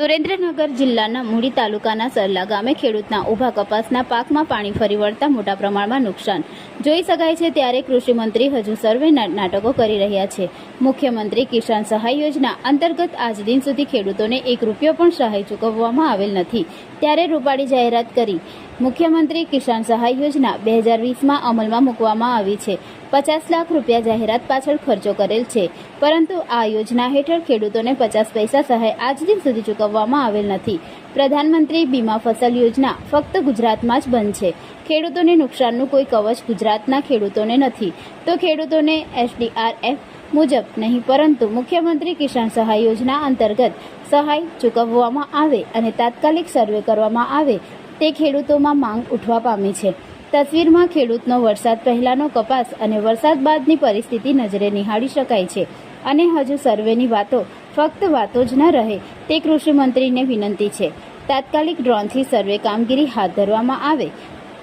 સુરેન્દ્રનગર જિલ્લાના મૂડી તાલુકાના સરલા ગામે ખેડૂતના ઊભા કપાસના પાકમાં પાણી ફરી વળતા મોટા પ્રમાણમાં નુકસાન. જોઈ શકાય છે ત્યારે કૃષિમંત્રી હજુ સર્વે નાટકો કરી રહ્યા છે. મુખ્યમંત્રી કિસાન સહાય યોજના અંતર્ગત આજ દિન સુધી ખેડૂતોને એક રૂપિયો પણ સહાય ચૂકવવામાં આવેલ નથી. ત્યારે રૂપાળી જાહેરાત કરી. મુખ્યમંત્રી કિસાન સહાય યોજના બે હજાર વીસમાં અમલમાં મૂકવામાં આવી છે. પચાસ લાખ રૂપિયા જાહેરાત પાછળ ખર્ચો કરેલ છે. પરંતુ આ યોજના હેઠળ ખેડૂતોને પચાસ પૈસા સહાય આજ દિન સુધી ચૂકવવામાં આવેલ નથી. પ્રધાનમંત્રી બીમા ફસલ યોજના ફક્ત ગુજરાતમાં જ બંધ છે. ખેડૂતોને નુકસાનનું કોઈ કવચ ગુજરાતના ખેડૂતોને નથી. તો ખેડૂતોને એસડીઆરએફ મુજબ નહીં, પરંતુ મુખ્યમંત્રી કિસાન સહાય યોજના અંતર્ગત સહાય ચૂકવવામાં આવે અને તાત્કાલિક સર્વે કરવામાં આવે તે ખેડૂતોમાં માંગ ઉઠવા પામી છે. તસવીરમાં ખેડૂતનો વરસાદ પહેલાનો કપાસ અને વરસાદ બાદની પરિસ્થિતિ નજરે નિહાળી શકાય છે. અને હજુ સર્વેની વાતો ફક્ત વાતો જ ન રહે, તે કૃષિમંત્રીને વિનંતી છે. તાત્કાલિક ડ્રોનથી સર્વે કામગીરી હાથ ધરવામાં આવે.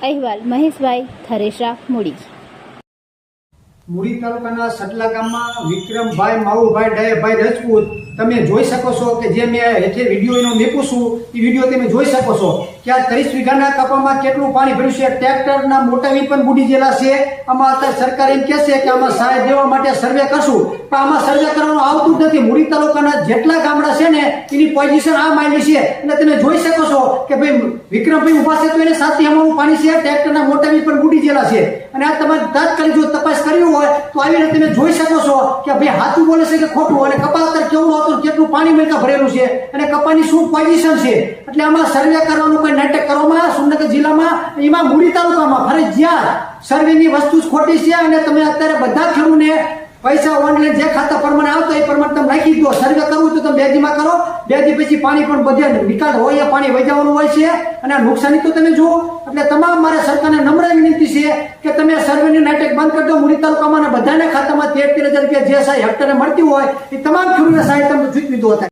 અહેવાલ મહેશભાઈ થરેશા, મૂડી. મૂડી તાલુકાના સટલા ગામમાં વિક્રમભાઈ, માવુભાઈ, ડાયાભાઈ રજપૂત, તમે જોઈ શકો છો કે જે મેં હેઠે વીડિયો એનો મેકું છું એ વીડિયો તમે જોઈ શકો છો. કે આ ત્રીસ વીઘાના કપામાં કેટલું પાણી ભર્યું છે? ટ્રેક્ટરના મોટા વી પણ બુડી ગયેલા છે. આમાં અત્યારે સરકાર એમ કહે છે કે આમાં સહાય દેવા માટે સર્વે કરશું. પણ આમાં સર્વે કરવાનું આવતું નથી. મુરી તાલુકાના જેટલા ગામડા છે ને, એની પોઝિશન આ માંડી છે. અને તમે જોઈ શકો છો કે ભાઈ વિક્રમભાઈ ઊભા છે તો એને સાથે અમારું પાણી છે. ટ્રેક્ટરના મોટા વી પણ બુડી ગયેલા છે. અને આ તમારે તાત્કાલિક જો તપાસ કરવી હોય, તો આવીને તમે જોઈ શકો છો કે ભાઈ હાથું બોલે છે કે ખોટું? અને કપા અત્યારે કેવું હતું કેટલું પાણી મેં ભરેલું છે. અને કપાની શું પોઝિશન છે? એટલે આમાં સર્વે કરવાનું કોઈ નાટક કરવામાં સુરનગર જિલ્લામાં, એમાં મૂડી તાલુકામાં ફરજિયાત સર્વેની વસ્તુ ખોટી છે અને તમે અત્યારે બધા ખેડૂતને પૈસા ઓનલાઈન જે ખાતા પ્રમાણે આવતો એ પ્રમાણે તમે નાખી દો. સર્વે કરવું તો તમે બે દીમાં કરો. બે પછી પાણી પણ બધે નિકાલ હોય, એ પાણી વહી હોય છે અને નુકસાની તો તમે જુઓ. એટલે તમામ મારે સરકારને નમ્ર વિનંતી છે કે તમે સર્વેની નાટક બંધ કરી દો. મુરી તાલુકામાં બધાના ખાતામાં તેર તેર હજાર રૂપિયા જે સહાય હેક્ટરને મળતી હોય, એ તમામ ખેડૂતને સહાય તમે ચૂકવી દો